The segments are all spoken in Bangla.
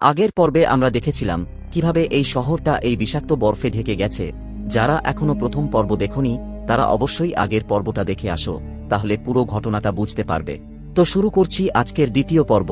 আগের পর্বে আমরা দেখেছিলাম কীভাবে এই শহরটা এই বিষাক্ত বরফে ঢেকে গেছে। যারা এখনও প্রথম পর্ব দেখনি, তারা অবশ্যই আগের পর্বটা দেখে আসো, তাহলে পুরো ঘটনাটা বুঝতে পারবে। তো শুরু করছি আজকের দ্বিতীয় পর্ব।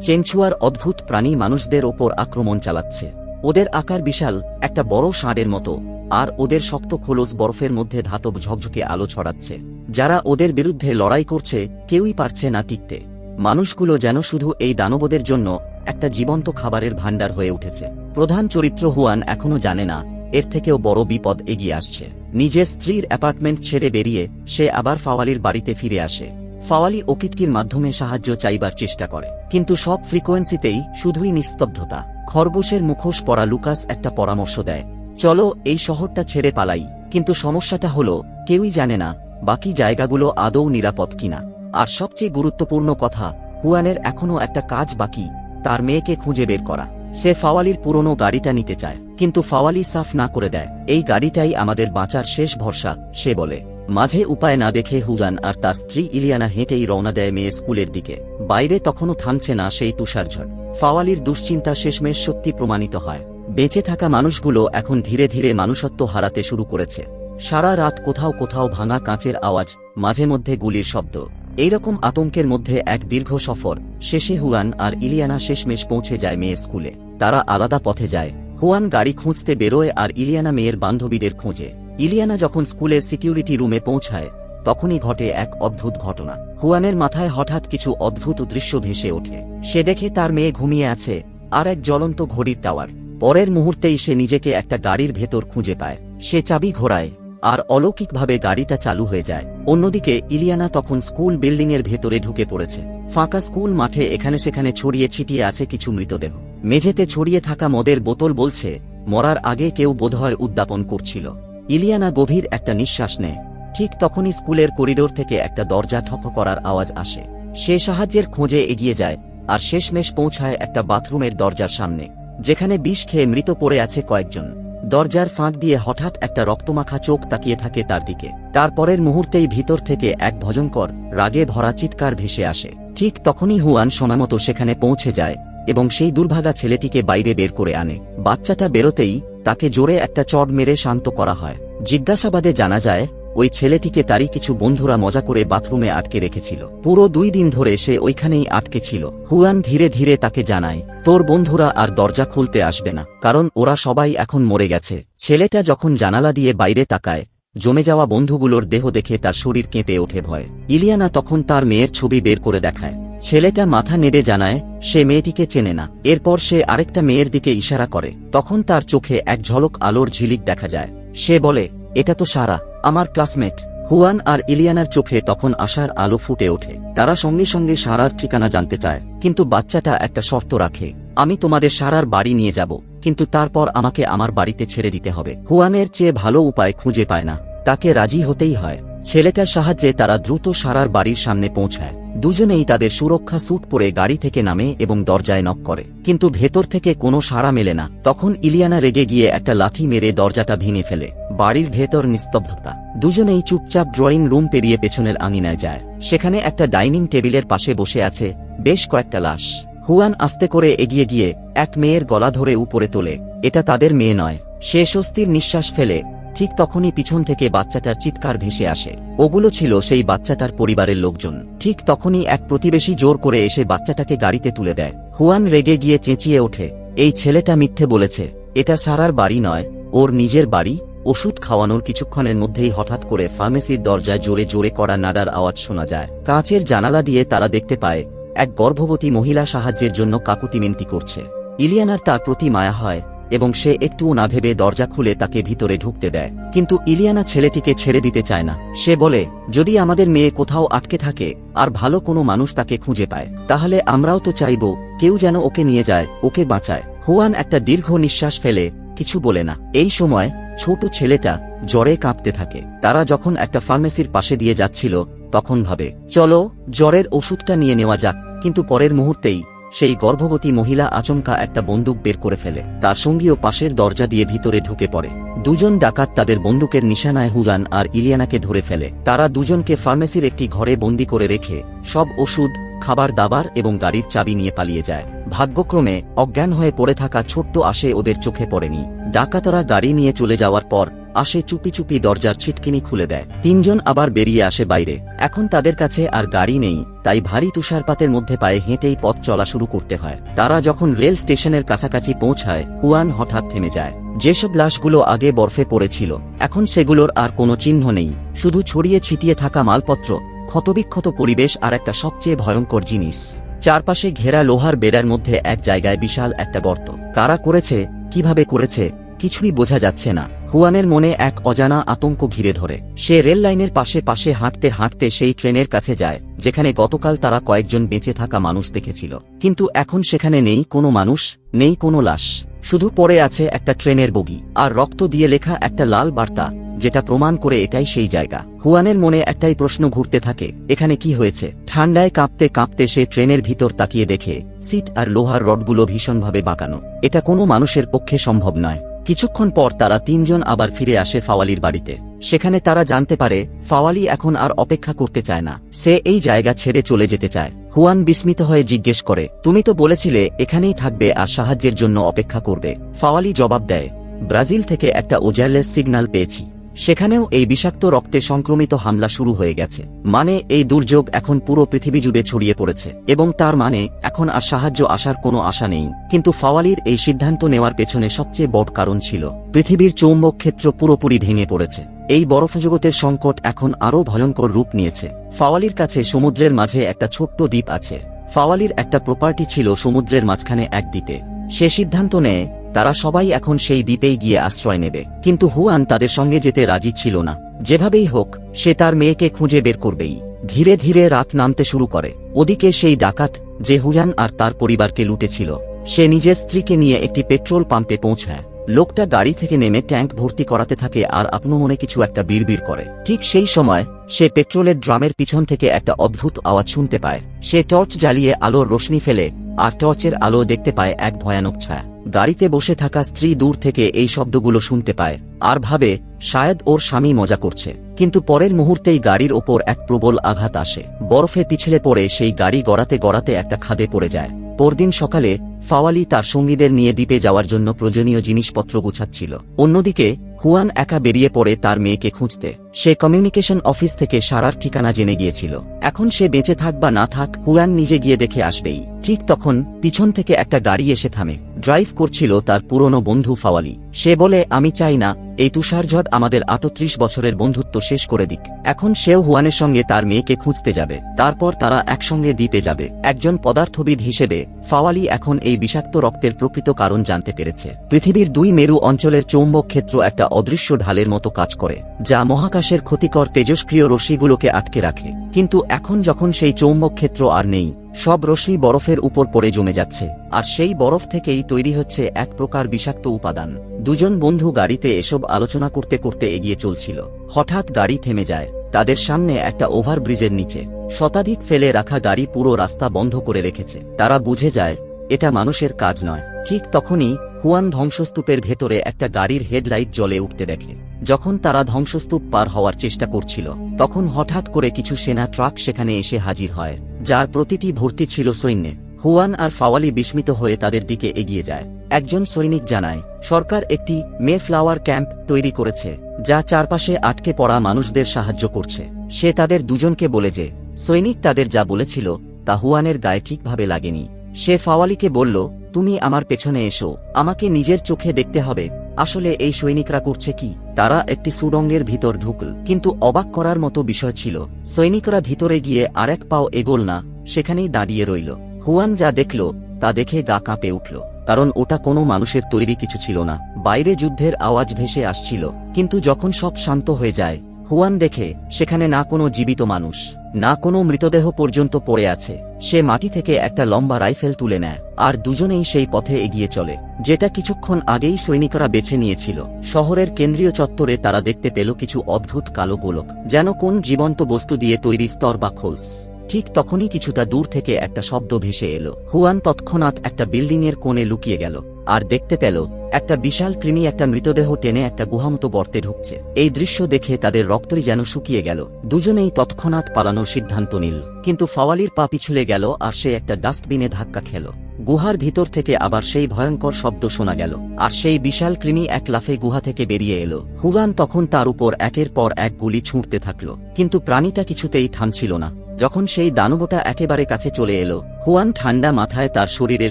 চেংচুয়ার অদ্ভুত প্রাণী মানুষদের ওপর আক্রমণ চালাচ্ছে। ওদের আকার বিশাল, একটা বড় ষাঁড়ের মতো, আর ওদের শক্ত খোলস বরফের মধ্যে ধাতব ঝকঝকে আলো ছড়াচ্ছে। যারা ওদের বিরুদ্ধে লড়াই করছে, কেউই পারছে না টিকতে। মানুষগুলো যেন শুধু এই দানবদের জন্য একটা জীবন্ত খাবারের ভাণ্ডার হয়ে উঠেছে। প্রধান চরিত্র হুয়ান এখনও জানে না, এর থেকেও বড় বিপদ এগিয়ে আসছে। নিজের স্ত্রীর অ্যাপার্টমেন্ট ছেড়ে বেরিয়ে সে আবার ফাওয়ালির বাড়িতে ফিরে আসে। ফাওয়ালি ওকিটকির মাধ্যমে সাহায্য চাইবার চেষ্টা করে, কিন্তু সব ফ্রিকোয়েন্সিতেই শুধুই নিস্তব্ধতা। খরগোশের মুখোশ পরা লুকাস একটা পরামর্শ দেয়, চলো, এই শহরটা ছেড়ে পালাই। কিন্তু সমস্যাটা হলো, কেউই জানে না, বাকি জায়গাগুলো আদৌ নিরাপদ কিনা। আর সবচেয়ে গুরুত্বপূর্ণ কথা, হুয়ানের এখনও একটা কাজ বাকি তার মেয়েকে খুঁজে বের করা। সে ফাওয়ালির পুরনো গাড়িটা নিতে চায়, কিন্তু ফাওয়ালি সাফ না করে দেয়। এই গাড়িটাই আমাদের বাঁচার শেষ ভরসা, সে বলে। মাঝে উপায় না দেখে হুজান আর তার স্ত্রী ইলিয়ানা হেঁটেই রওনা দেয় মেয়ে স্কুলের দিকে। বাইরে তখনও থামছে না সেই তুষারঝড়। ফাওয়ালির দুশ্চিন্তা শেষমেশ সত্যি প্রমাণিত হয়। বেঁচে থাকা মানুষগুলো এখন ধীরে ধীরে মানুষত্ব হারাতে শুরু করেছে। সারা রাত কোথাও কোথাও ভাঙা কাঁচের আওয়াজ, মাঝে মধ্যে গুলির শব্দ। এইরকম আতঙ্কের মধ্যে এক দীর্ঘ সফর, শেষে হুয়ান আর ইলিয়ানা শেষমেশ পৌঁছে যায় মেয়ের স্কুলে। তারা আলাদা পথে যায়। হুয়ান গাড়ি খুঁজতে বেরোয় আর ইলিয়ানা মেয়ের বান্ধবীদের খোঁজে। ইলিয়ানা যখন স্কুলের সিকিউরিটি রুমে পৌঁছায়, তখনই ঘটে এক অদ্ভুত ঘটনা। হুয়ানের মাথায় হঠাৎ কিছু অদ্ভুত দৃশ্য ভেসে ওঠে। সে দেখে তার মেয়ে ঘুমিয়ে আছে আর এক জ্বলন্ত ঘড়ির টাওয়ার। পরের মুহূর্তেই সে নিজেকে একটা গাড়ির ভেতর খুঁজে পায়। সে চাবি ঘোরায়। আর অলৌকিকভাবে গাড়িটা চালু হয়ে যায়। অন্যদিকে, ইলিয়ানা তখন স্কুল বিল্ডিংয়ের ভেতরে ঢুকে পড়েছে। ফাঁকা স্কুল মাঠে এখানে সেখানে ছড়িয়ে ছিটিয়ে আছে কিছু মৃতদেহ। মেঝেতে ছড়িয়ে থাকা মদের বোতল বলছে, মরার আগে কেউ বোধহয় উদ্যাপন করছিল। ইলিয়ানা গভীর একটা নিঃশ্বাস নেয়। ঠিক তখনই স্কুলের করিডোর থেকে একটা দরজা ঠক করার আওয়াজ আসে। সে সাহায্যের খোঁজে এগিয়ে যায় আর শেষমেশ পৌঁছায় একটা বাথরুমের দরজার সামনে, যেখানে বিষ খেয়ে মৃত পড়ে আছে কয়েকজন। দরজার ফাঁক দিয়ে হঠাৎ একটা রক্তমাখা চোখ তাকিয়ে থাকে তার দিকে। তারপরের মুহূর্তেই ভিতর থেকে এক ভজঙ্কর রাগে ভরা চিৎকার ভেসে আসে। ঠিক তখনই হুয়ান সোনামতো সেখানে পৌঁছে যায় এবং সেই দুর্ভাগা ছেলেটিকে বাইরে বের করে আনে। বাচ্চাটা বেরোতেই তাকে জোরে একটা চড় মেরে শান্ত করা হয়। জিজ্ঞাসাবাদে জানা যায় ওই ছেলেটিকে তারই কিছু বন্ধুরা মজা করে বাথরুমে আটকে রেখেছিল। পুরো দুই দিন ধরে সে ওইখানেই আটকে ছিল। হুয়ান ধীরে ধীরে তাকে জানায়, তোর বন্ধুরা আর দরজা খুলতে আসবে না, কারণ ওরা সবাই এখন মরে গেছে। ছেলেটা যখন জানালা দিয়ে বাইরে তাকায়, জমে যাওয়া বন্ধুগুলোর দেহ দেখে তার শরীর কেঁপে ওঠে ভয়। ইলিয়ানা তখন তার মেয়ের ছবি বের করে দেখায়। ছেলেটা মাথা নেড়ে জানায়, সে মেয়েটিকে চেনে না। এরপর সে আরেকটা মেয়ের দিকে ইশারা করে। তখন তার চোখে এক ঝলক আলোর ঝিলিক দেখা যায়। সে বলে, এটা তো সারা আমার ক্লাসমেট, হুয়ান আর ইলিয়ানার চোখে তখন আশার আলো ফুটে ওঠে। তারা সঙ্গে সঙ্গে সারার ঠিকানা জানতে চায়, কিন্তু বাচ্চাটা একটা শর্ত রাখে, আমি তোমাদের সারার বাড়ি নিয়ে যাব, কিন্তু তারপর আমাকে আমার বাড়িতে ছেড়ে দিতে হবে। হুয়ানের চেয়ে ভালো উপায় খুঁজে পায় না, তাকে রাজি হতেই হয়। ছেলেটার সাহায্যে তারা দ্রুত সারার বাড়ির সামনে পৌঁছায়। দুজনেই তাদের সুরক্ষা স্যুট পরে গাড়ি থেকে নামে এবং দরজায় নক করে। কিন্তু ভেতর থেকে কোনো সাড়া মেলে না। তখন ইলিয়ানা রেগে গিয়ে একটা লাথি মেরে দরজাটা ভেঙে ফেলে। বাড়ির ভেতর নিস্তব্ধতা। দুজনেই চুপচাপ ড্রয়িং রুম পেরিয়ে পেছনের আঙিনায় যায়। সেখানে একটা ডাইনিং টেবিলের পাশে বসে আছে বেশ কয়েকটা লাশ। হুয়ান আস্তে করে এগিয়ে গিয়ে এক মেয়ের গলা ধরে উপরে তোলে। এটা তাদের মেয়ে নয়। সে স্বস্তির নিঃশ্বাস ফেলে। ঠিক তখনই পিছন থেকে বাচ্চাটার চিৎকার ভেসে আসে। ওগুলো ছিল সেই বাচ্চাটার পরিবারের লোকজন। ঠিক তখনই এক প্রতিবেশী জোর করে এসে বাচ্চাটাকে গাড়িতে তুলে দেয়। হুয়ান রেগে গিয়ে চেঁচিয়ে ওঠে, এই ছেলেটা মিথ্যে বলেছে। এটা সারার বাড়ি নয়, ওর নিজের বাড়ি। ওষুধ খাওয়ানোর কিছুক্ষণের মধ্যেই হঠাৎ করে ফার্মেসির দরজায় জোরে জোরে করা নাডার আওয়াজ শোনা যায়। কাঁচের জানালা দিয়ে তারা দেখতে পায়, এক গর্ভবতী মহিলা সাহায্যের জন্য কাকুতি মিনতি করছে। ইলিয়ানার তার প্রতি মায়া হয় এবং সে একটুও না ভেবে দরজা খুলে তাকে ভিতরে ঢুকতে দেয়। কিন্তু ইলিয়ানা ছেলেটিকে ছেড়ে দিতে চায় না। সে বলে, যদি আমাদের মেয়ে কোথাও আটকে থাকে, আর ভালো কোনো মানুষ তাকে খুঁজে পায়, তাহলে আমরাও তো চাইব, কেউ যেন ওকে নিয়ে যায়, ওকে বাঁচায়। হুয়ান একটা দীর্ঘ নিঃশ্বাস ফেলে, কিছু বলে না। এই সময় ছোট ছেলেটা জ্বরে কাঁপতে থাকে। তারা যখন একটা ফার্মেসির পাশে দিয়ে যাচ্ছিল, তখন ভাবে, চলো, জ্বরের ওষুধটা নিয়ে নেওয়া যাক। কিন্তু পরের মুহূর্তেই সেই গর্ভবতী মহিলা আচমকা একটা বন্দুক বের করে ফেলে। তার সঙ্গীও পাশের দরজা দিয়ে ভিতরে ঢুকে পড়ে। দুজন ডাকাত তাদের বন্দুকের নিশানায় হুজান আর ইলিয়ানাকে ধরে ফেলে। তারা দুজনকে ফার্মেসির একটি ঘরে বন্দি করে রেখে সব ওষুধ, খাবার দাবার এবং গাড়ির চাবি নিয়ে পালিয়ে যায়। ভাগ্যক্রমে অজ্ঞান হয়ে পড়ে থাকা ছোট্ট আশে ওদের চোখে পড়েনি। ডাকাতরা গাড়ি নিয়ে চলে যাওয়ার পর আসে চুপি চুপি দরজার ছিটকিনি খুলে দেয়। তিনজন আবার বেরিয়ে আসে বাইরে। এখন তাদের কাছে আর গাড়ি নেই, তাই ভারী তুষারপাতের মধ্যে পায়ে হেঁটেই পথ চলা শুরু করতে হয়। তারা যখন রেল স্টেশনের কাছাকাছি পৌঁছায়, কুয়ান হঠাৎ থেমে যায়। যেসব লাশগুলো আগে বরফে পড়েছিল, এখন সেগুলোর আর কোনো চিহ্ন নেই। শুধু ছড়িয়ে ছিটিয়ে থাকা মালপত্র, ক্ষতবিক্ষত পরিবেশ আর একটা সবচেয়ে ভয়ঙ্কর জিনিস। চারপাশে ঘেরা লোহার বেড়ার মধ্যে এক জায়গায় বিশাল একটা গর্ত। কারা করেছে, কীভাবে করেছে, কিছুই বোঝা যাচ্ছে না। হুয়ানের মনে এক অজানা আতঙ্ক ঘিরে ধরে। সে রেল লাইনের পাশে পাশে হাঁটতে হাঁটতে সেই ট্রেনের কাছে যায়, যেখানে গতকাল তারা কয়েকজন বেঁচে থাকা মানুষ দেখেছিল। কিন্তু এখন সেখানে নেই কোনো মানুষ, নেই কোনো লাশ। শুধু পড়ে আছে একটা ট্রেনের বগি, আর রক্ত দিয়ে লেখা একটা লাল বার্তা, যেটা প্রমাণ করে এটাই সেই জায়গা। হুয়ানের মনে একটাই প্রশ্ন ঘুরতে থাকে, এখানে কি হয়েছে? ঠান্ডায় কাঁপতে কাঁপতে সে ট্রেনের ভিতর তাকিয়ে দেখে, সিট আর লোহার রডগুলো ভীষণভাবে বাঁকানো। এটা কোনো মানুষের পক্ষে সম্ভব নয়। কিছুক্ষণ পর তারা তিনজন আবার ফিরে আসে ফাওয়ালির বাড়িতে। সেখানে তারা জানতে পারে, ফাওয়ালি এখন আর অপেক্ষা করতে চায় না। সে এই জায়গা ছেড়ে চলে যেতে চায়। হুয়ান বিস্মিত হয়ে জিজ্ঞেস করে, তুমি তো বলেছিলে এখানেই থাকবে আর সাহায্যের জন্য অপেক্ষা করবে। ফাওয়ালি জবাব দেয়, ব্রাজিল থেকে একটা ওজারলেস সিগন্যাল পেয়েছি। সেখানেও এই বিষাক্ত রক্তে সংক্রমিত হামলা শুরু হয়ে গেছে। মানে এই দুর্যোগ এখন পুরো পৃথিবী জুড়ে ছড়িয়ে পড়েছে, এবং তার মানে এখন আর সাহায্য আসার কোনো আশা নেই। কিন্তু ফাওয়ালির এই সিদ্ধান্ত নেওয়ার পেছনে সবচেয়ে বড় কারণ ছিল, পৃথিবীর চৌম্বক ক্ষেত্র পুরোপুরি ভেঙে পড়েছে। এই বরফজগতের সংকট এখন আরও ভয়ঙ্কর রূপ নিয়েছে। ফাওয়ালির কাছে সমুদ্রের মাঝে একটা ছোট্ট দ্বীপ আছে। ফাওয়ালির একটা প্রপার্টি ছিল সমুদ্রের মাঝখানে এক দ্বীপে। সে সিদ্ধান্ত নেয় তারা সবাই এখন সেই দ্বীপেই গিয়ে আশ্রয় নেবে। কিন্তু হুয়ান তাদের সঙ্গে যেতে রাজি ছিল না। যেভাবেই হোক, সে তার মেয়েকে খুঁজে বের করবেই। ধীরে ধীরে রাত নামতে শুরু করে। ওদিকে সেই ডাকাত, যে হুয়ান আর তার পরিবারকে লুটেছিল, সে নিজের স্ত্রীকে নিয়ে একটি পেট্রোল পাম্পে পৌঁছায়। লোকটা গাড়ি থেকে নেমে ট্যাঙ্ক ভর্তি করাতে থাকে আর আপন মনে কিছু একটা বিড়বিড় করে। ঠিক সেই সময়, সে পেট্রোলের ড্রামের পিছন থেকে একটা অদ্ভুত আওয়াজ শুনতে পায়। সে টর্চ জ্বালিয়ে আলোর রোশনি ফেলে, আর টর্চের আলো দেখতে পায় এক ভয়ানক ছায়া। গাড়িতে বসে থাকা স্ত্রী দূর থেকে এই শব্দগুলো শুনতে পায়, আর ভাবে, শায়দ ওর স্বামী মজা করছে। কিন্তু পরের মুহূর্তেই গাড়ির ওপর এক প্রবল আঘাত আসে। বরফে পিছলে পড়ে সেই গাড়ি গড়াতে গড়াতে একটা খাদে পড়ে যায়। পরদিন সকালে ফাওয়ালি তার সঙ্গীদের নিয়ে দ্বীপে যাওয়ার জন্য প্রয়োজনীয় জিনিসপত্র গুছাচ্ছিল। অন্যদিকে হুয়ান একা বেরিয়ে পড়ে তার মেয়েকে খুঁজতে। সে কমিউনিকেশন অফিস থেকে সারার ঠিকানা জেনে গিয়েছিল। এখন সে বেঁচে থাক বা না থাক, হুয়ান নিজে গিয়ে দেখে আসবেই। ঠিক তখন পিছন থেকে একটা গাড়ি এসে থামে। ড্রাইভ করছিল তার পুরনো বন্ধু ফাওয়ালি। সে বলে, আমি চাই না, এই তুষারঝড় আমাদের আটত্রিশ বছরের বন্ধুত্ব শেষ করে দিক। এখন সেও হুয়ানের সঙ্গে তার মেয়েকে খুঁজতে যাবে। তারপর তারা একসঙ্গে দ্বীপে যাবে। একজন পদার্থবিদ হিসেবে, ফাওয়ালি এখন এই বিষাক্ত রক্তের প্রকৃত কারণ জানতে পেরেছে। পৃথিবীর দুই মেরু অঞ্চলের চৌম্বক ক্ষেত্র একটা অদৃশ্য ঢালের মতো কাজ করে, যা মহাকাশের ক্ষতিকর তেজস্ক্রিয় রশ্মিগুলোকে আটকে রাখে। কিন্তু এখন যখন সেই চৌম্বক ক্ষেত্র আর নেই, সব রশ্মি বরফের উপর পড়ে জমে যাচ্ছে, আর সেই বরফ থেকেই তৈরি হচ্ছে এক প্রকার বিষাক্ত উপাদান। দুজন বন্ধু গাড়িতে এসব আলোচনা করতে করতে এগিয়ে চলছিল। হঠাৎ গাড়ি থেমে যায়, তাদের সামনে একটা ওভারব্রিজের নিচে। শতাধিক ফেলে রাখা গাড়ি পুরো রাস্তা বন্ধ করে রেখেছে। তারা বুঝে যায়, এটা মানুষের কাজ নয়। ঠিক তখনই হুয়ান ধ্বংসস্তূপের ভেতরে একটা গাড়ির হেডলাইট জ্বলে উঠতে দেখে। যখন তারা ধ্বংসস্তূপ পার হওয়ার চেষ্টা করছিল, তখন হঠাৎ করে কিছু সেনা ট্রাক সেখানে এসে হাজির হয়, যার প্রতিটি ভর্তি ছিল সৈন্যে হুয়ান আর ফাওয়ালি বিস্মিত হয়ে তাদের দিকে এগিয়ে যায়। একজন সৈনিক জানায়, সরকার একটি মে ফ্লাওয়ার ক্যাম্প তৈরি করেছে, যা চারপাশে আটকে পড়া মানুষদের সাহায্য করছে। সে তাদের দুজনকে বলে যে, সৈনিক তাদের যা বলেছিল, তা হুয়ানের গায়ে ঠিকভাবে লাগেনি। সে ফাওয়ালিকে বলল তুমি আমার পেছনে এসো। আমাকে নিজের চোখে দেখতে হবে। আসলে এই সৈনিকরা করছে কি? তারা একটি সুডঙ্গের ভিতর ঢুকল। কিন্তু অবাক করার মতো বিষয় ছিল। সৈনিকরা ভিতরে গিয়ে আরেক পাও এগোল না, সেখানেই দাঁড়িয়ে রইল। হুয়ান যা দেখল, তা দেখে গা কাঁপে উঠল। কারণ ওটা কোনো মানুষের তৈরি কিছু ছিল না। বাইরে যুদ্ধের আওয়াজ ভেসে আসছিল। কিন্তু যখন সব শান্ত হয়ে যায় হুয়ান দেখে, সেখানে না কোনো জীবিত মানুষ, না কোনো মৃতদেহ পর্যন্ত পড়ে আছে। সে মাটি থেকে একটা লম্বা রাইফেল তুলে নেয়, আর দুজনেই সেই পথে এগিয়ে চলে, যেটা কিছুক্ষণ আগেই সৈনিকরা বেছে নিয়েছিল। শহরের কেন্দ্রীয় চত্বরে তারা দেখতে পেল কিছু অদ্ভুত কালো গোলক, যেন কোন জীবন্ত বস্তু দিয়ে তৈরি স্তর বা খোলস। ঠিক তখনই কিছুটা দূর থেকে একটা শব্দ ভেসে এলো। হুয়ান তৎক্ষণাৎ একটা বিল্ডিংয়ের কোণে লুকিয়ে গেল, আর দেখতে পেল, একটা বিশাল কৃমি একটা মৃতদেহ টেনে একটা গুহামতো গর্তে ঢুকছে। এই দৃশ্য দেখে তাদের রক্তই যেন শুকিয়ে গেল। দুজনেই তৎক্ষণাৎ পালানোর সিদ্ধান্ত নিল, কিন্তু ফাওয়ালির পা পিছলে গেল আর সে একটা ডাস্টবিনে ধাক্কা খেল। গুহার ভিতর থেকে আবার সেই ভয়ঙ্কর শব্দ শোনা গেল, আর সেই বিশাল কৃমি এক লাফে গুহা থেকে বেরিয়ে এলো। হুগান তখন তার উপর একের পর এক গুলি ছুঁড়তে থাকল, কিন্তু প্রাণীটা কিছুতেই থামছিল না। যখন সেই দানবটা একেবারে কাছে চলে এলো, হুয়ান ঠান্ডা মাথায় তার শরীরের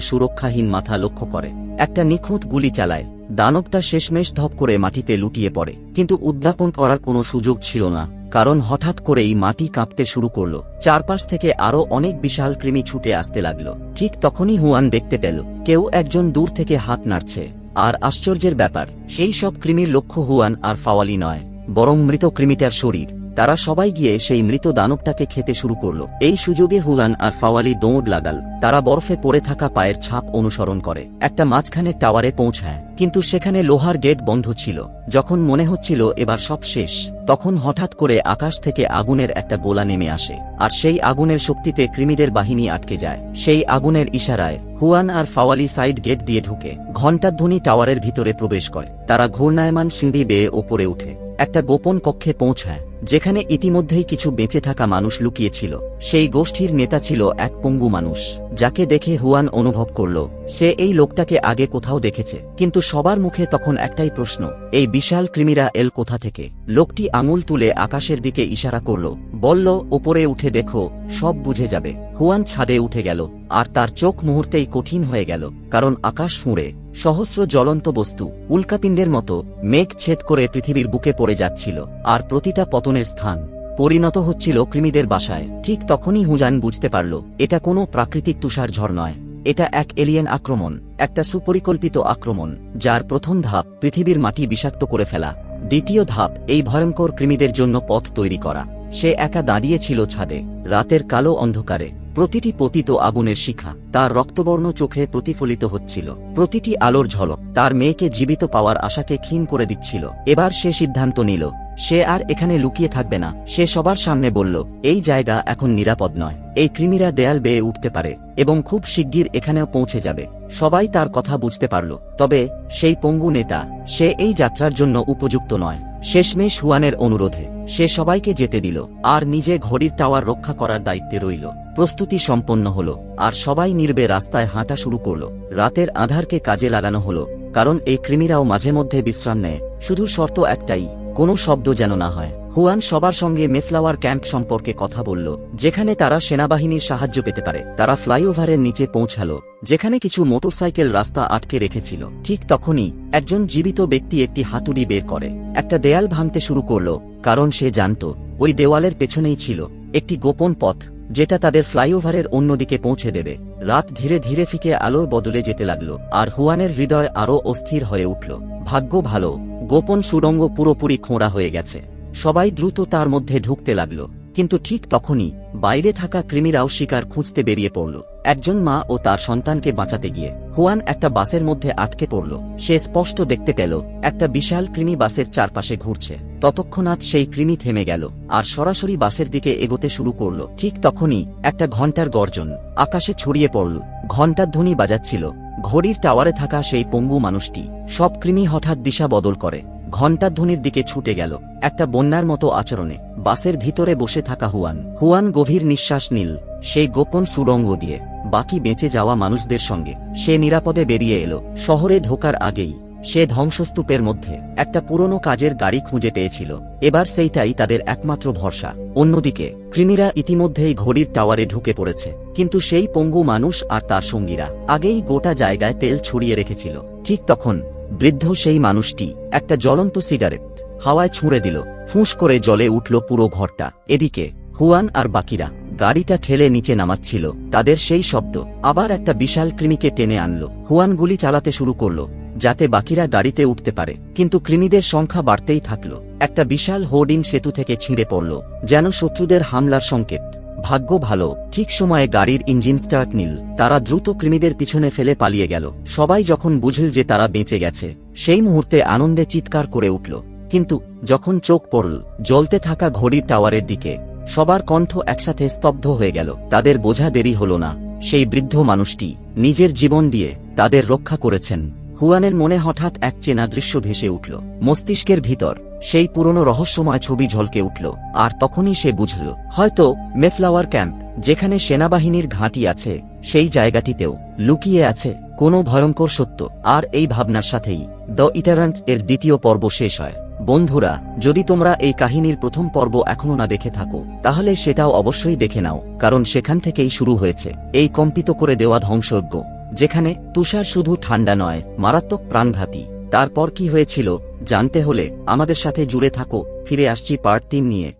সুরক্ষাহীন মাথা লক্ষ্য করে। একটা নিখুঁত গুলি চালায়। দানবটা শেষমেশ ধপ করে মাটিতে লুটিয়ে পড়ে। কিন্তু উদ্যাপন করার কোনো সুযোগ ছিল না, কারণ হঠাৎ করেই মাটি কাঁপতে শুরু করল। চারপাশ থেকে আরও অনেক বিশাল কৃমি ছুটে আসতে লাগল। ঠিক তখনই হুয়ান দেখতে পেল, কেউ একজন দূর থেকে হাত নাড়ছে। আর আশ্চর্যের ব্যাপার, সেই সব কৃমির লক্ষ্য হুয়ান আর ফাওয়ালি নয়, বরং মৃত কৃমিটার শরীর। তারা সবাই গিয়ে সেই মৃত দানবটাকে খেতে শুরু করল। এই সুযোগে হুলান আর ফাওয়ালি দৌড় লাগাল। তারা বরফে পড়ে থাকা পায়ের ছাপ অনুসরণ করে। একটা মাঝখানে টাওয়ারে পৌঁছায়। কিন্তু সেখানে লোহার গেট বন্ধ ছিল। যখন মনে হচ্ছিল এবার সব শেষ, তখন হঠাৎ করে আকাশ থেকে আগুনের একটা গোলা নেমে আসে। আর সেই আগুনের শক্তিতে কৃমিদের বাহিনী আটকে যায়। সেই আগুনের ইশারায় হুয়ান আর ফাওয়ালি সাইড গেট দিয়ে ঢুকে। ঘণ্টাধ্বনি টাওয়ারের ভিতরে প্রবেশ করে। তারা ঘূর্ণায়মান সিঁড়ি বেয়ে ওপরে উঠে। একটা গোপন কক্ষে পৌঁছায়। যেখানে ইতিমধ্যেই কিছু বেঁচে থাকা মানুষ লুকিয়েছিল। সেই গোষ্ঠীর নেতা ছিল এক পঙ্গু মানুষ, যাকে দেখে হুয়ান অনুভব করল, সে এই লোকটাকে আগে কোথাও দেখেছে। কিন্তু সবার মুখে তখন একটাই প্রশ্ন, এই বিশাল কৃমিরা এল কোথা থেকে? লোকটি আঙুল তুলে আকাশের দিকে ইশারা করল, বলল ওপরে উঠে দেখো, সব বুঝে যাবে। হুয়ান ছাদে উঠে গেল, আর তার চোখ মুহূর্তেই কঠিন হয়ে গেল, কারণ আকাশ ফুঁড়ে, সহস্র জ্বলন্ত বস্তু, উল্কাপিণ্ডের মতো, মেঘ ছেদ করে পৃথিবীর বুকে পড়ে যাচ্ছিল, আর প্রতিটা পতনের স্থান। পরিণত হচ্ছিল কৃমিদের বাসায়। ঠিক তখনই হুজান বুঝতে পারল, এটা কোনো প্রাকৃতিক তুষার ঝড় নয়। এটা এক এলিয়েন আক্রমণ, একটা সুপরিকল্পিত আক্রমণ, যার প্রথম ধাপ পৃথিবীর মাটি বিষাক্ত করে ফেলা। দ্বিতীয় ধাপ, এই ভয়ঙ্কর কৃমিদের জন্য পথ তৈরি করা। সে একা দাঁড়িয়েছিল ছাদে, রাতের কালো অন্ধকারে। প্রতিটি পতিত আগুনের শিখা, তার রক্তবর্ণ চোখে প্রতিফলিত হচ্ছিল। প্রতিটি আলোর ঝলক, তার মেয়েকে জীবিত পাওয়ার আশাকে ক্ষীণ করে দিচ্ছিল। এবার সে সিদ্ধান্ত নিল সে আর এখানে লুকিয়ে থাকবে না। সে সবার সামনে বলল, এই জায়গা এখন নিরাপদ নয়। এই কৃমিরা দেয়াল বেয়ে উঠতে পারে এবং খুব শিগগির এখানেও পৌঁছে যাবে। সবাই তার কথা বুঝতে পারল। তবে সেই পঙ্গু নেতা, সে এই যাত্রার জন্য উপযুক্ত নয়। শেষমেশ হুয়ানের অনুরোধে সে সবাইকে যেতে দিল, আর নিজে ঘড়ির টাওয়ার রক্ষা করার দায়িত্বে রইল। প্রস্তুতি সম্পন্ন হল, আর সবাই নির্বে রাস্তায় হাঁটা শুরু করল। রাতের আধারকে কাজে লাগানো হল, কারণ এই কৃমিরাও মাঝে মধ্যে বিশ্রাম নেয়। শুধু শর্ত একটাই কোনো শব্দ যেন না হয়। হুয়ান সবার সঙ্গে মেফ্লাওয়ার ক্যাম্প সম্পর্কে কথা বলল, যেখানে তারা সেনাবাহিনীর সাহায্য পেতে পারে। তারা ফ্লাইওভারের নিচে পৌঁছালো, যেখানে কিছু মোটরসাইকেল রাস্তা আটকে রেখেছিল। ঠিক তখনই একজন জীবিত ব্যক্তি একটি হাতুড়ি বের করে। একটা দেয়াল ভাঙতে শুরু করল, কারণ সে জানত, ওই দেওয়ালের পেছনেই ছিল একটি গোপন পথ, যেটা তাদের ফ্লাইওভারের অন্যদিকে পৌঁছে দেবে। রাত ধীরে ধীরে ফিকে আলো বদলে যেতে লাগল, আর হুয়ানের হৃদয় আরও অস্থির হয়ে উঠল। ভাগ্য ভালো গোপন সুড়ঙ্গ পুরোপুরি খোঁড়া হয়ে গেছে। সবাই দ্রুত তার মধ্যে ঢুকতে লাগল, কিন্তু ঠিক তখনই বাইরে থাকা কৃমিরাও শিকার খুঁজতে বেরিয়ে পড়ল। একজন মা ও তার সন্তানকে বাঁচাতে গিয়ে হুয়ান একটা বাসের মধ্যে আটকে পড়ল। সে স্পষ্ট দেখতে পেল, একটা বিশাল কৃমি বাসের চারপাশে ঘুরছে। ততক্ষণাৎ সেই কৃমি থেমে গেল আর সরাসরি বাসের দিকে এগোতে শুরু করল। ঠিক তখনই একটা ঘণ্টার গর্জন আকাশে ছড়িয়ে পড়ল। ঘণ্টার ধ্বনি বাজাচ্ছিল। ঘড়ির টাওয়ারে থাকা সেই পঙ্গু মানুষটি সব কৃমি হঠাৎ দিশা বদল করে। ঘণ্টাধ্বনির দিকে ছুটে গেল একটা বন্যার মতো আচরণে। বাসের ভিতরে বসে থাকা হুয়ান। হুয়ান গভীর নিঃশ্বাস নীল। সেই গোপন সুরঙ্গ দিয়ে বাকি বেঁচে যাওয়া মানুষদের সঙ্গে সে নিরাপদে বেরিয়ে এলো। শহরে ঢোকার আগেই সে ধ্বংসস্তূপের মধ্যে একটা পুরনো কাজের গাড়ি খুঁজে পেয়েছিল। এবার সেইটাই তাদের একমাত্র ভরসা। অন্যদিকে কৃমিরা ইতিমধ্যেই ঘড়ির টাওয়ারে ঢুকে পড়েছে। কিন্তু সেই পঙ্গু মানুষ আর তার সঙ্গীরা আগেই গোটা জায়গায় তেল ছড়িয়ে রেখেছিল। ঠিক তখন বৃদ্ধ সেই মানুষটি একটা জ্বলন্ত সিগারেট হাওয়ায় ছুঁড়ে দিল। ফুঁস করে জলে উঠল পুরো ঘরটা। এদিকে হুয়ান আর বাকিরা গাড়িটা ঠেলে নিচে নামাচ্ছিল। তাদের সেই শব্দ আবার একটা বিশাল কৃমিকে টেনে আনলো। হুয়ান গুলি চালাতে শুরু করল। যাতে বাকিরা গাড়িতে উঠতে পারে। কিন্তু কৃমিদের সংখ্যা বাড়তেই থাকল। একটা বিশাল হোর্ডিং সেতু থেকে ছিঁড়ে পড়ল, যেন শত্রুদের হামলার সংকেত। ভাগ্য ভালো, ঠিক সময়ে গাড়ির ইঞ্জিন স্টার্ট নিল। তারা দ্রুত কৃমিদের পিছনে ফেলে পালিয়ে গেল। সবাই যখন বুঝল যে তারা বেঁচে গেছে, সেই মুহূর্তে আনন্দে চিৎকার করে উঠল। কিন্তু যখন চোখ পড়ল, জ্বলতে থাকা ঘড়ির টাওয়ারের দিকে, সবার কণ্ঠ একসাথে স্তব্ধ হয়ে গেল। তাদের বোঝা দেরি হল না। সেই বৃদ্ধ মানুষটি নিজের জীবন দিয়ে তাদের রক্ষা করেছেন। হুয়ানের মনে হঠাৎ এক চেনা দৃশ্য ভেসে উঠল। মস্তিষ্কের ভিতর, সেই পুরনো রহস্যময় ছবি ঝলকে উঠল, আর তখনই সে বুঝল, হয়তো মেফ্লাওয়ার ক্যাম্প, যেখানে সেনাবাহিনীর ঘাঁটি আছে, সেই জায়গাটিতেও লুকিয়ে আছে কোনো ভয়ঙ্কর সত্য। আর এই ভাবনার সাথেই দ্য ইটারান্ট এর দ্বিতীয় পর্ব শেষ হয়। বন্ধুরা, যদি তোমরা এই কাহিনীর প্রথম পর্ব এখনও না দেখে থাকো, তাহলে সেটাও অবশ্যই দেখে নাও, কারণ সেখান থেকেই শুরু হয়েছে। এই কম্পিত করে দেওয়া ধ্বংসজ্ঞ যেখানে তুষার শুধু ঠান্ডা নয়, মারাত্মক প্রাণঘাতী। তারপর কি হয়েছিল, জানতে হলে আমাদের সাথে জুড়ে থাকো, ফিরে আসছি পার্ট তিন নিয়ে।